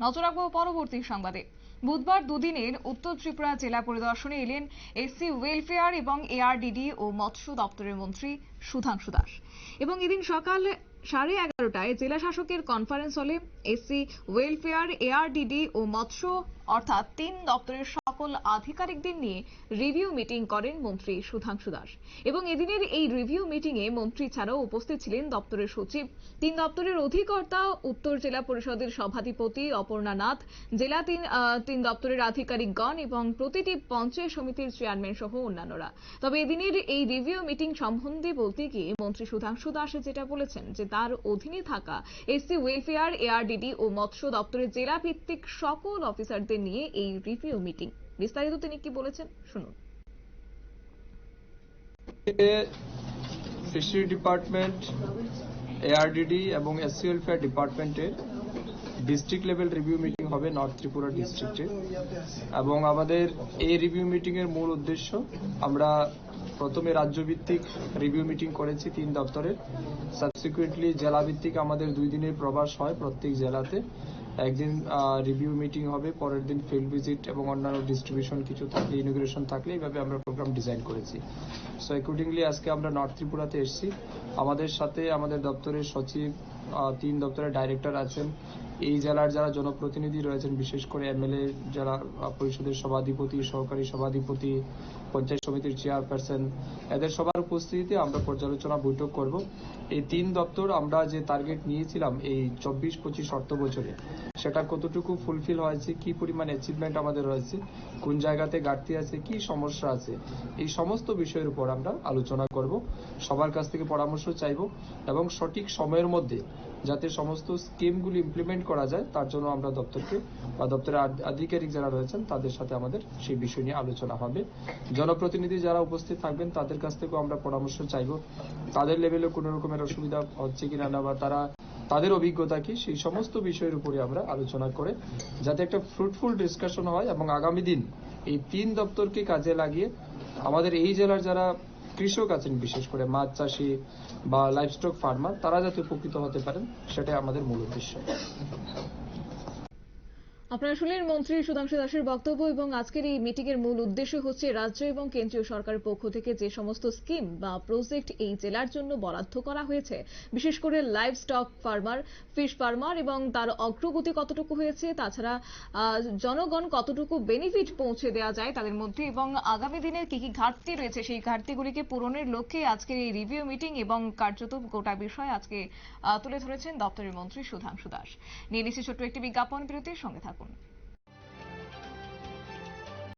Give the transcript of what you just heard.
নজর রাখব পরবর্তী সংবাদে। বুধবার দুদিনের উত্তর ত্রিপুরা জেলা পরিদর্শনে এলেন এসসি ওয়েলফেয়ার এবং এআরডিডি ও মৎস্য দপ্তরের মন্ত্রী সুধাংশু দাস। এবং এদিন সকাল সাড়ে এগারোটায় জেলা শাসকের কনফারেন্স হলে এসসি ওয়েলফেয়ার এআরডিডি ও মৎস্য, অর্থাৎ তিন দপ্তরের সকল আধিকারিকদের নিয়ে রিভিউ মিটিং করেন মন্ত্রী সুধাংশু দাস। এবং এদিনের এই রিভিউ মিটিং এ মন্ত্রী ছাড়াও উপস্থিত ছিলেন দপ্তরের সচিব। তিন দপ্তরের অধিকর্তা, উত্তর জেলা পরিষদের সভাধিপতি অপর্ণা নাথ, জেলা তিন তিন দপ্তরের আধিকারিকগণ এবং প্রতিটি পঞ্চায়েত সমিতির চেয়ারম্যান সহ অন্যান্যরা। তবে এদিনের এই রিভিউ মিটিং সম্বন্ধে বলতে গিয়ে মন্ত্রী সুধাংশু দাস যেটা বলেছেন যে তার অধীনে থাকা এসসি ওয়েলফেয়ার এআরডিডি ও মৎস্য দপ্তরের জেলা ভিত্তিক সকল অফিসারদের নিয়ে এই রিভিউ মিটিং বিস্তারিত তিনি কি বলেছেন, শুনুন। ফিশারি ডিপার্টমেন্ট এআরডিডি এবং এসসি ওয়েলফেয়ার ডিপার্টমেন্টের ডিস্ট্রিক্ট লেভেল রিভিউ মিটিং হবে নর্থ ত্রিপুরা ডিস্ট্রিক্টে এবং আমাদের এই রিভিউ মিটিং এর মূল উদ্দেশ্য আমরা প্রথমে রাজ্যভিত্তিক রিভিউ মিটিং করেছি তিন দপ্তরের। সাবসিকুয়েন্টলি জেলা ভিত্তিক আমাদের দুই দিনের প্রবাস হয় প্রত্যেক জেলাতে। একদিন রিভিউ মিটিং হবে, পরের দিন ফিল্ড ভিজিট এবং অন্যান্য ডিস্ট্রিবিউশন কিছু থাকলে ইনোগ্রেশন থাকলে, এইভাবে আমরা প্রোগ্রাম ডিজাইন করেছি। সো অ্যাকর্ডিংলি আজকে আমরা নর্থ ত্রিপুরাতে এসেছি। আমাদের সাথে আমাদের দপ্তরের সচিব তিন দপ্তরের ডাইরেক্টর আছেন এই জেলার যারা জনপ্রতিনিধি রয়েছেন, বিশেষ করে এমএলএ যারা পরিষদের সভাধিপতি, সহকারী সভাধিপতি, পঞ্চায়েত সমিতির চেয়ারপারসন, এদের সবার উপস্থিতিতে আমরা পর্যালোচনা বৈঠক করব। এই তিন দপ্তর আমরা যে টার্গেট নিয়েছিলাম এই চব্বিশ, পঁচিশ অর্থ বছরে, সেটা কতটুকু ফুলফিল হয়েছে, কি পরিমাণ অ্যাচিভমেন্ট আমাদের রয়েছে, কোন জায়গাতে ঘাটতি আছে, কি সমস্যা আছে, এই সমস্ত বিষয়ের উপর আমরা আলোচনা করব। সবার কাছ থেকে পরামর্শ চাইব এবং সঠিক সময়ের মধ্যে যাতে সমস্ত স্কিমগুলি ইমপ্লিমেন্ট করা যায়, তার জন্য আমরা দপ্তরকে বা দপ্তরের আধিকারিক যারা রয়েছেন, তাদের সাথে আমাদের সেই বিষয় নিয়ে আলোচনা হবে। জনপ্রতিনিধি যারা উপস্থিত থাকবেন, তাদের কাছ থেকেও আমরা পরামর্শ চাইব। তাদের লেভেলে কোনো রকমের অসুবিধা হচ্ছে কিনা না, বা তারা, তাদের অভিজ্ঞতা কি, সেই সমস্ত বিষয়ের উপরে আমরা আলোচনা করে, যাতে একটা ফ্রুটফুল ডিসকাশন হয় এবং আগামী দিন এই তিন দপ্তরকে কাজে লাগিয়ে আমাদের এই জেলার যারা কৃষক আছেন, বিশেষ করে মাছ চাষি বা লাইভস্টক ফার্মার তারা যাতে উপকৃত হতে পারেন, সেটাই আমাদের মূল উদ্দেশ্য। আপনারা শুনলেন মন্ত্রী সুধাংশু দাসের বক্তব্য এবং আজকের এই মিটিং এর মূল উদ্দেশ্য হচ্ছে রাজ্য এবং কেন্দ্রীয় সরকারের পক্ষ থেকে যে সমস্ত স্কিম বা প্রজেক্ট এই জেলার জন্য বরাদ্দ করা হয়েছে, বিশেষ করে livestock farmer fish farmer এবং তার অগ্রগতি কতটুকু হয়েছে, তাছাড়া জনগণ কতটুকু বেনিফিট পৌঁছে দেওয়া যায় তাদের মধ্যে এবং আগামী দিনের কি কি ঘাটতি রয়েছে, সেই ঘাটতিগুলিকে পূরণের লক্ষ্যে আজকের এই রিভিউ মিটিং এবং কার্যত গোটা বিষয় আজকে তুলে ধরেছেন দপ্তরের মন্ত্রী সুধাংশু দাস। নিয়ে নিচ্ছি ছোট্ট একটি বিজ্ঞাপন বিরতির সঙ্গে থাকুন। con